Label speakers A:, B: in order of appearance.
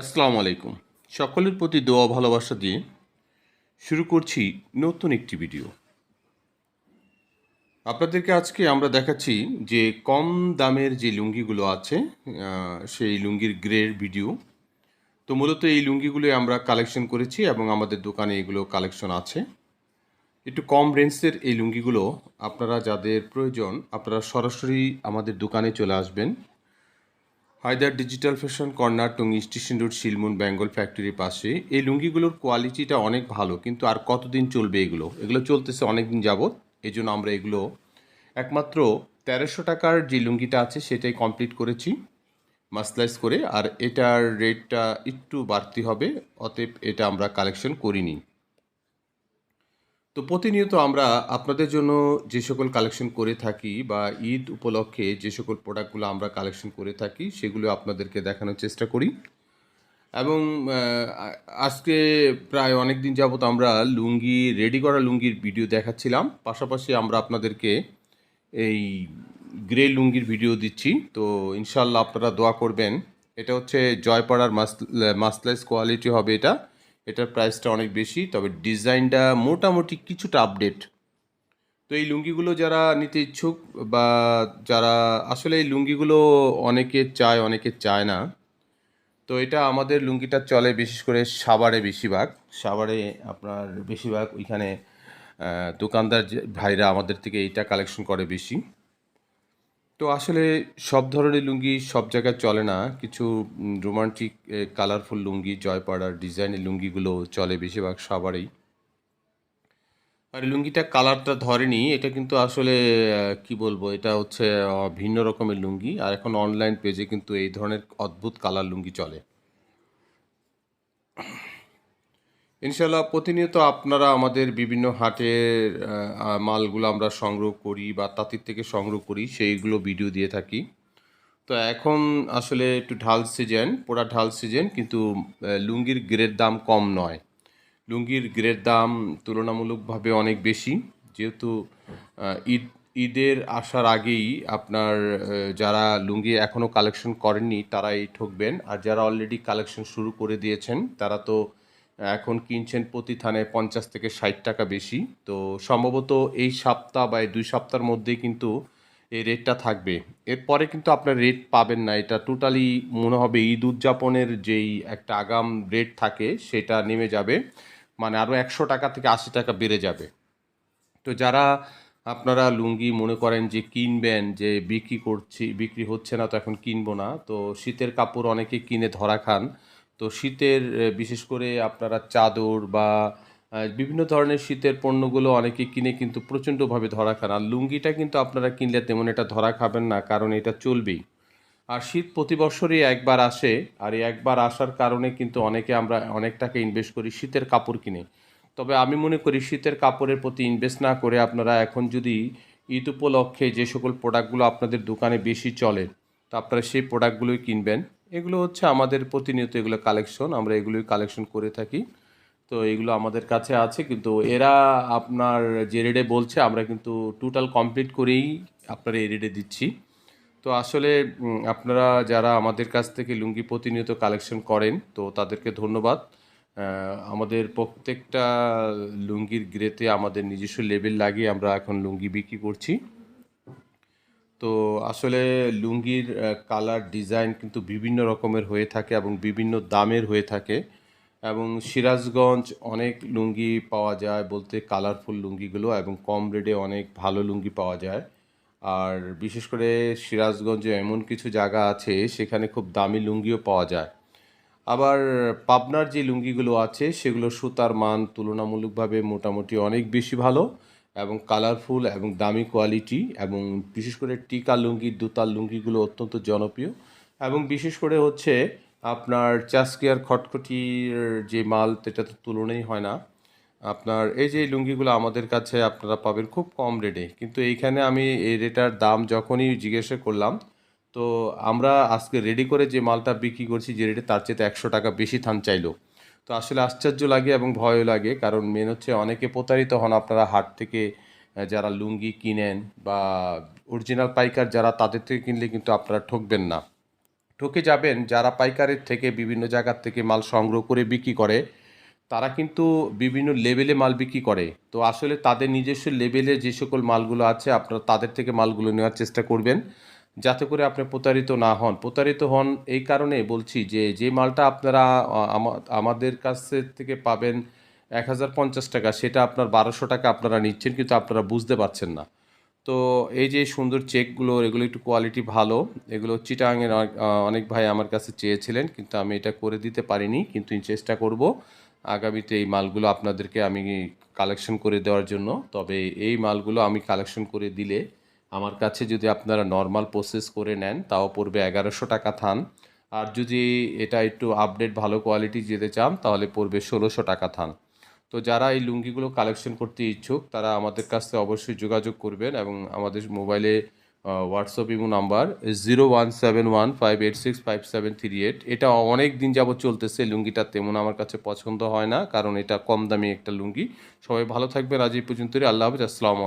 A: আসসালামু আলাইকুম। সকলের প্রতি দোয়া ভালোবাসা দিয়ে শুরু করছি নতুন একটি ভিডিও। আপনাদেরকে আজকে আমরা দেখাচ্ছি যে কম দামের যে লুঙ্গিগুলো আছে সেই লুঙ্গির গ্রের ভিডিও। তো মূলত এই লুঙ্গিগুলো আমরা কালেকশন করেছি এবং আমাদের দোকানে এগুলো কালেকশন আছে। একটু কম রেঞ্জের এই লুঙ্গিগুলো আপনারা যাদের প্রয়োজন, আপনারা সরাসরি আমাদের দোকানে চলে আসবেন। Haider digital fashion corner Tongi station road Shilmun Bengal ফ্যাক্টরির পাশে। এই লুঙ্গিগুলোর কোয়ালিটিটা অনেক ভালো, কিন্তু আর কতদিন চলবে এগুলো? এগুলো চলতেছে অনেক দিন যাবৎ এই জন্য আমরা এগুলো একমাত্র তেরোশো টাকার যে লুঙ্গিটা আছে সেটাই কমপ্লিট করেছি মাসলাইজ করে। আর এটার রেটটা একটু বাড়তি হবে, অতএব এটা আমরা কালেকশন করিনি। তো প্রতিনিয়ত আমরা আপনাদের জন্য যে সকল কালেকশন করে থাকি বা ঈদ উপলক্ষে যে সকল প্রোডাক্টগুলো আমরা কালেকশন করে থাকি, সেগুলো আপনাদেরকে দেখানোর চেষ্টা করি। এবং আজকে প্রায় অনেক দিন যাবত আমরা লুঙ্গি রেডি করা লুঙ্গির ভিডিও দেখাচ্ছিলাম। পাশাপাশি আমরা আপনাদেরকে এই গ্রে লুঙ্গির ভিডিও দিচ্ছি। তো ইনশাল্লাহ আপনারা দোয়া করবেন। এটা হচ্ছে জয়পাড়ার মাস মাসলাইজ কোয়ালিটি হবে এটা। এটার প্রাইসটা অনেক বেশি, তবে ডিজাইনটা মোটামুটি কিছুটা আপডেট তো এই লুঙ্গিগুলো যারা নিতে ইচ্ছুক বা যারা, আসলে এই লুঙ্গিগুলো অনেকে চায় অনেকে চায় না। তো এটা আমাদের লুঙ্গিটা চলে বিশেষ করে সাভারে বেশিরভাগ। সাভারে আপনার বেশিরভাগ ওইখানে দোকানদার ভাইরা আমাদের থেকে এইটা কালেকশন করে বেশি। তো আসলে সব ধরনের লুঙ্গি সব জায়গায় চলে না। কিছু রোমান্টিক কালারফুল লুঙ্গি, জয়পাড়ার ডিজাইনের লুঙ্গিগুলো চলে বেশিরভাগ সবারই। আর লুঙ্গিটা কালারটা ধরেনি, এটা কিন্তু আসলে কি বলব, এটা হচ্ছে ভিন্ন রকমের লুঙ্গি। আর এখন অনলাইন পেজে কিন্তু এই ধরনের অদ্ভুত কালার লুঙ্গি চলে। ইনশাল্লাহ প্রতিনিয়ত আপনারা আমাদের বিভিন্ন হাটের মালগুলো আমরা সংগ্রহ করি বা তাঁতির থেকে সংগ্রহ করি, সেইগুলো ভিডিও দিয়ে থাকি। তো এখন আসলে একটু ঢাল সিজন, পোড়া ঢাল সিজন, কিন্তু লুঙ্গির গ্রেড দাম কম নয়। লুঙ্গির গ্রেড দাম তুলনামূলকভাবে অনেক বেশি। যেহেতু ঈদ, ঈদের আসার আগেই আপনার যারা লুঙ্গি এখনও কালেকশন করেননি, তারাই ঠকবেন। আর যারা অলরেডি কালেকশন শুরু করে দিয়েছেন, তারা তো এখন কিনছেন প্রতি থানে পঞ্চাশ থেকে ষাট টাকা বেশি। তো সম্ভবত এই সপ্তাহ বা এই দুই সপ্তাহের মধ্যেই কিন্তু এই রেটটা থাকবে। এরপরে কিন্তু আপনার রেট পাবেন না। এটা টোটালি মনে হবে ঈদ উদযাপনের যেই একটা আগাম রেট থাকে, সেটা নেমে যাবে। মানে আরও একশো টাকা থেকে আশি টাকা বেড়ে যাবে। তো যারা আপনারা লুঙ্গি মনে করেন যে কিনবেন, যে বিক্রি করছি, বিক্রি হচ্ছে না, তো এখন কিনবো না। তো শীতের কাপড় অনেকে কিনে ধরা খান। তো শীতের বিশেষ করে আপনারা চাদর বা বিভিন্ন ধরনের শীতের পণ্যগুলো অনেকে কিনে কিন্তু প্রচণ্ডভাবে ধরা খান। আর লুঙ্গিটা কিন্তু আপনারা কিনলে তেমন এটা ধরা খাবেন না, কারণ এটা চলবেই। আর শীত প্রতি বছরই একবার আসে, আর একবার আসার কারণে কিন্তু অনেকে আমরা অনেক টাকা ইনভেস্ট করি শীতের কাপড় কিনে। তবে আমি মনে করি শীতের কাপড়ের প্রতি ইনভেস্ট না করে আপনারা এখন যদি ঈদ উপলক্ষে যে সকল প্রোডাক্টগুলো আপনাদের দোকানে বেশি চলে, তো আপনারা সেই প্রোডাক্টগুলোই কিনবেন। এগুলো হচ্ছে আমাদের প্রতিনিয়ত এগুলো কালেকশন আমরা এগুলোই কালেকশন করে থাকি। তো এগুলো আমাদের কাছে আছে, কিন্তু এরা আপনার যে রেডে বলছে, আমরা কিন্তু টোটাল কমপ্লিট করেই আপনারা এই রেডে দিচ্ছি। তো আসলে আপনারা যারা আমাদের কাছ থেকে লুঙ্গি প্রতিনিয়ত কালেকশন করেন, তো তাদেরকে ধন্যবাদ। আমাদের প্রত্যেকটা লুঙ্গির গ্রেতে আমাদের নিজস্ব লেবেল লাগিয়ে আমরা এখন লুঙ্গি বিক্রি করছি। তো আসলে লুঙ্গির কালার ডিজাইন কিন্তু বিভিন্ন রকমের হয়ে থাকে এবং বিভিন্ন দামের হয়ে থাকে। এবং সিরাজগঞ্জ অনেক লুঙ্গি পাওয়া যায় বলতে কালারফুল লুঙ্গিগুলো এবং কম রেটে অনেক ভালো লুঙ্গি পাওয়া যায়। আর বিশেষ করে সিরাজগঞ্জে এমন কিছু জায়গা আছে, সেখানে খুব দামি লুঙ্গিও পাওয়া যায়। আবার পাবনার যে লুঙ্গিগুলো আছে, সেগুলো সুতার মান তুলনামূলকভাবে মোটামুটি অনেক বেশি ভালো। এবং কালারফুল এবং দামি কোয়ালিটি এবং বিশেষ করে টিকা লুঙ্গি দুতার লুঙ্গিগুলো অত্যন্ত জনপ্রিয়। এবং বিশেষ করে হচ্ছে আপনার চাস্কিয়ার খটখটির যে মাল, সেটা তো তুলনাই হয় না। আপনার এই যে লুঙ্গিগুলো আমাদের কাছে আপনারা পাবেন খুব কম রেটে কিন্তু এইখানে আমি এই রেটার দাম যখনই জিজ্ঞাসা করলাম, তো আমরা আজকে রেডি করে যে মালটা বিক্রি করছি, যে রেটে তার চেয়ে একশো টাকা বেশি থান চাইলো। তো আসলে আশ্চর্য লাগে এবং ভয়ও লাগে, কারণ মেন হচ্ছে অনেকে প্রতারিত হন আপনারা হাট থেকে যারা লুঙ্গি কিনেন বা অরিজিনাল পাইকার যারা তাদের থেকে কিনলে কিন্তু আপনারা ঠকবেন না। ঠকে যাবেন, যারা পাইকারের থেকে বিভিন্ন জায়গার থেকে মাল সংগ্রহ করে বিক্রি করে, তারা কিন্তু বিভিন্ন লেভেলে মাল বিক্রি করে। তো আসলে তাদের নিজস্ব লেভেলে যে সকল মালগুলো আছে, আপনারা তাদের থেকে মালগুলো নেওয়ার চেষ্টা করবেন। যাতে করে আপনি প্রতারিত না হন। প্রতারিত হন এই কারণে বলছি যে যে মালটা আপনারা আমাদের কাছে থেকে পাবেন এক হাজার পঞ্চাশ টাকা, সেটা আপনার বারোশো টাকা আপনারা নিচ্ছেন কিন্তু আপনারা বুঝতে পারছেন না। তো এই যে সুন্দর চেকগুলো, এগুলো একটু কোয়ালিটি ভালো, এগুলো চিটাঙের অনেক অনেক ভাই আমার কাছে চেয়েছিলেন কিন্তু আমি এটা করে দিতে পারিনি, কিন্তু চেষ্টা করব আগামীতে এই মালগুলো আপনাদেরকে আমি কালেকশন করে দেওয়ার জন্য। তবে এই মালগুলো আমি কালেকশন করে দিলে আমার কাছে যদি আপনারা নর্মাল প্রসেস করে নেন, তাও পড়বে এগারোশো টাকা থান। আর যদি এটা একটু আপডেট ভালো কোয়ালিটি যেতে চান, তাহলে পড়বে ষোলোশো টাকা থান। তো যারা এই লুঙ্গিগুলো কালেকশন করতে ইচ্ছুক, তারা আমাদের কাছ থেকে অবশ্যই যোগাযোগ করবেন এবং আমাদের মোবাইলে WhatsApp imo number zero one seven one five eight six five seven three eight এটা অনেক দিন যাবত চলতেছে লুঙ্গিটা, তেমন আমার কাছে পছন্দ হয় না, কারণ এটা কম দামি একটা লুঙ্গি। সবাই ভালো থাকবেন, আজ এই পর্যন্তই। আল্লাহ হাফিজ, আসসালামু